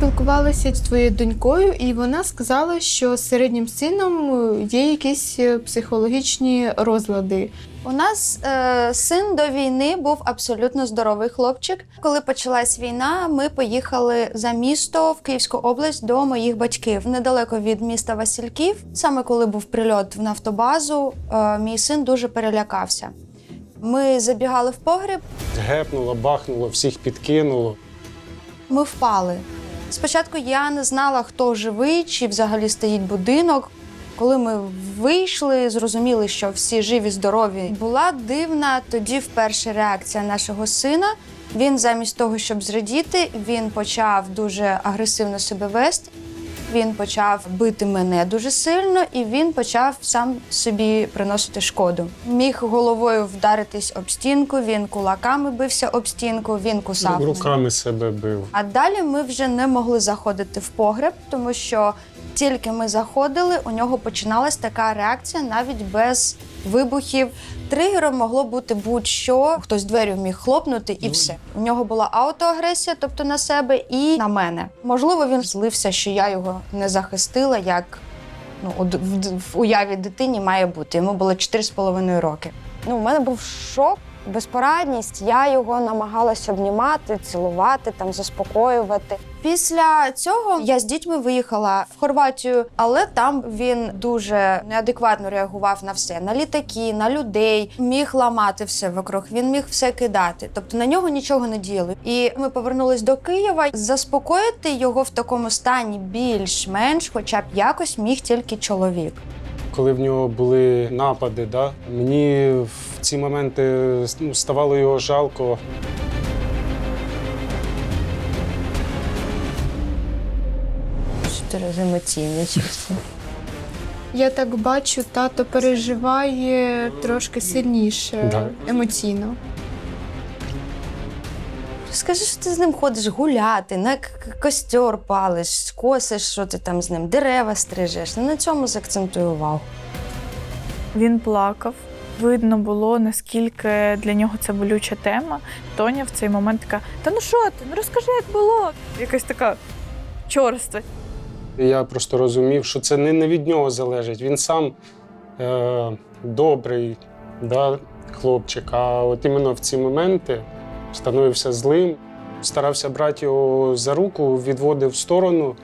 спілкувалася з твоєю донькою, і вона сказала, що з середнім сином е, є якісь е, психологічні розлади. У нас е, син до війни був абсолютно здоровий хлопчик. Коли почалась війна, ми поїхали за місто в Київську область до моїх батьків недалеко від міста Васильків. Саме коли був прильот в нафтобазу, е, мій син дуже перелякався. Ми забігали в погріб, Гепнуло, бахнуло, всіх підкинуло. ми впали. Спочатку я не знала, хто живий чи взагалі стоїть будинок. Коли ми вийшли, зрозуміли, що всі живі, здорові. Була дивна тоді вперше реакція нашого сина. Він замість того, щоб зрадіти, він почав дуже агресивно себе вести. Він почав бити мене дуже сильно, і він почав сам собі приносити шкоду. Міг головою вдаритись об стінку, він кулаками бився об стінку, він кусав. Руками себе бив. А далі ми вже не могли заходити в погреб, тому що тільки ми заходили, у нього починалась така реакція навіть без вибухів. Тригером могло бути будь-що, хтось дверю міг хлопнути, і все. У нього була аутоагресія, тобто на себе і на мене. Можливо, він злився, що я його не захистила, як ну, в уяві дитині має бути. Йому було 4,5 роки. Ну, у мене був шок, безпорадність. Я його намагалася обнімати, цілувати, там заспокоювати. Після цього я з дітьми виїхала в Хорватію, але там він дуже неадекватно реагував на все: на літаки, на людей, міг ламати все вокруг. Він міг все кидати. Тобто на нього нічого не діяли. І ми повернулись до Києва. Заспокоїти його в такому стані більш-менш, хоча б якось міг тільки чоловік. Коли в нього були напади, да, мені в ці моменти ну, ставало його жалко. Через емоційне чесно. Я так бачу, тато переживає трошки сильніше Да. емоційно. Скажи, що ти з ним ходиш гуляти, на костер палиш, косиш, що ти там з ним, дерева стрижеш. Ну, на цьому закцентуй увагу. Він плакав. Видно було, наскільки для нього це болюча тема. Тоня в цей момент така: Та ну що ти? Ну розкажи, як було. Якась така чорства. Я просто розумів, що це не, не від нього залежить. Він сам е, добрий да, хлопчик. А от іменно в ці моменти становився злим, старався брати його за руку, відводив в сторону,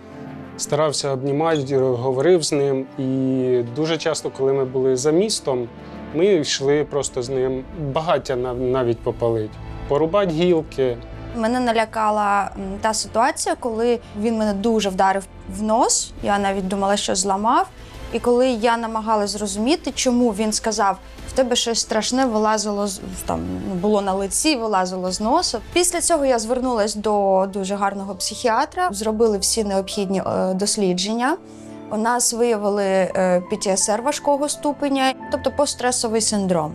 старався обнімати, говорив з ним. І дуже часто, коли ми були за містом, ми йшли просто з ним багаття нав- навіть попалить, порубати гілки. Мене налякала та ситуація, коли він мене дуже вдарив в нос. Я навіть думала, що зламав. І коли я намагалась зрозуміти, чому він сказав, в тебе щось страшне вилазило з там було на лиці, вилазило з носа. Після цього я звернулась до дуже гарного психіатра, зробили всі необхідні е, дослідження. У нас виявили е, PTSR важкого ступеня, тобто постстресовий синдром.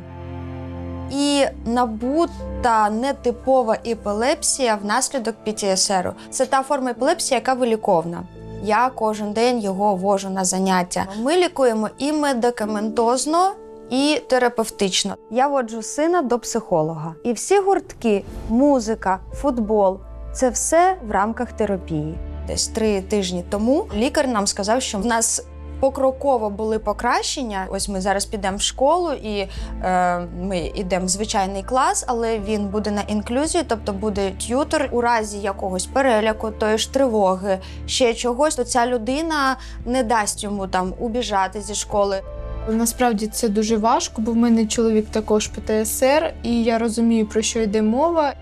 І набута нетипова епілепсія внаслідок PTSR. Це та форма епілепсії, яка виліковна. Я кожен день його вожу на заняття. Ми лікуємо і медикаментозно, і терапевтично. Я воджу сина до психолога. І всі гуртки, музика, футбол це все в рамках терапії. Десь три тижні тому лікар нам сказав, що в нас покроково були покращення. Ось ми зараз підемо в школу і е, ми йдемо в звичайний клас, але він буде на інклюзії, тобто буде т'ютор у разі якогось переляку, тої ж тривоги, ще чогось, то ця людина не дасть йому там убіжати зі школи. Насправді це дуже важко, бо в мене чоловік також ПТСР, і я розумію, про що йде мова.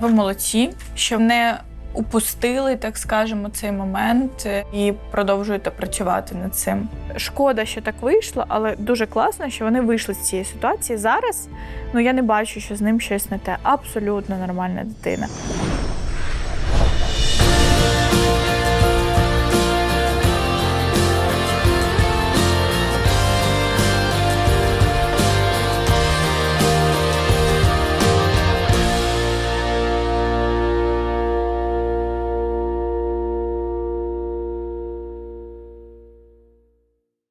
Ви молодці, що не упустили, так скажемо, цей момент е, і продовжуєте працювати над цим. Шкода, що так вийшло, але дуже класно, що вони вийшли з цієї ситуації. Зараз ну я не бачу, що з ним щось не те. Абсолютно нормальна дитина.